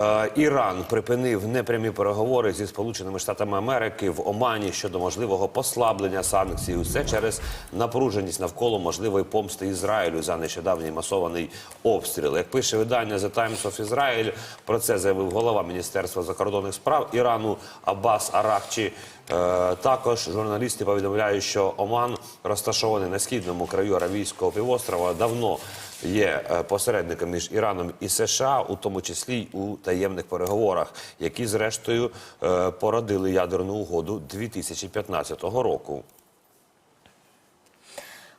Е, Іран припинив непрямі переговори зі Сполученими Штатами Америки в Омані щодо можливого послаблення санкцій. Усе через напруженість навколо можливої помсти Ізраїлю за нещодавній масований обстріл. Як пише видання The Times of Israel, про це заявив голова Міністерства закордонних справ Ірану Аббас Арахчі. Е, Також журналісти повідомляють, що Оман розташований на східному краю Аравійського півострова давно є е, посередником між Іраном і США, у тому числі й у таємних переговорах, які зрештою порадили породили ядерну угоду 2015 року.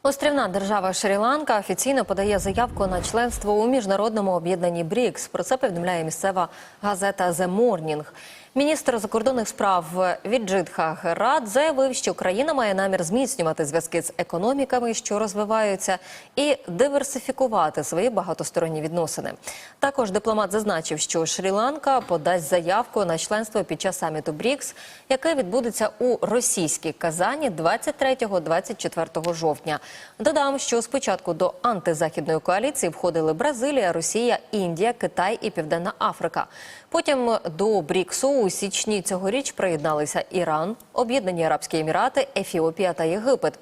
Острівна держава Шрі-Ланка офіційно подає заявку на членство у міжнародному об'єднанні БРІКС. Про це повідомляє місцева газета «The Morning». Міністр закордонних справ Віджитха Герат заявив, що країна має намір зміцнювати зв'язки з економіками, що розвиваються, і диверсифікувати свої багатосторонні відносини. Також дипломат зазначив, що Шрі-Ланка подасть заявку на членство під час саміту БРІКС, яке відбудеться у російській Казані 23-24 жовтня. Додам, що спочатку до антизахідної коаліції входили Бразилія, Росія, Індія, Китай і Південна Африка. Потім до БРІКСу у січні цьогоріч приєдналися Іран, Об'єднані Арабські Емірати, Ефіопія та Єгипет.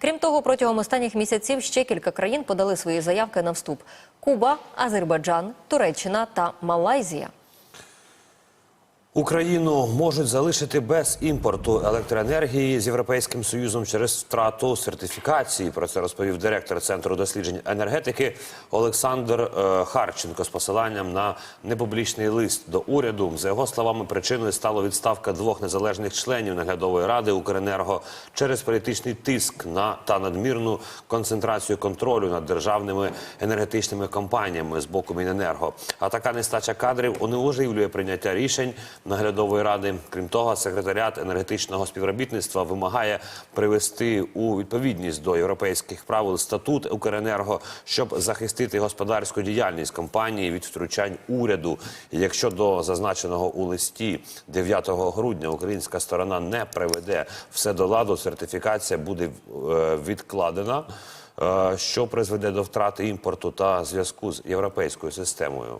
Крім того, протягом останніх місяців ще кілька країн подали свої заявки на вступ: Куба, Азербайджан, Туреччина та Малайзія. Україну можуть залишити без імпорту електроенергії з Європейським Союзом через втрату сертифікації. Про це розповів директор Центру досліджень енергетики Олександр е, Харченко з посиланням на непублічний лист до уряду. За його словами, причиною стала відставка двох незалежних членів наглядової ради Укренерго через політичний тиск на та надмірну концентрацію контролю над державними енергетичними компаніями з боку Міненерго. А така нестача кадрів унеможливлює прийняття рішень наглядової ради. Крім того, секретаріат енергетичного співробітництва вимагає привести у відповідність до європейських правил статут Укренерго, щоб захистити господарську діяльність компанії від втручань уряду. Якщо до зазначеного у листі 9 грудня українська сторона не приведе все до ладу, сертифікація буде е, відкладена. е, Що призведе до втрати імпорту та зв'язку з європейською системою.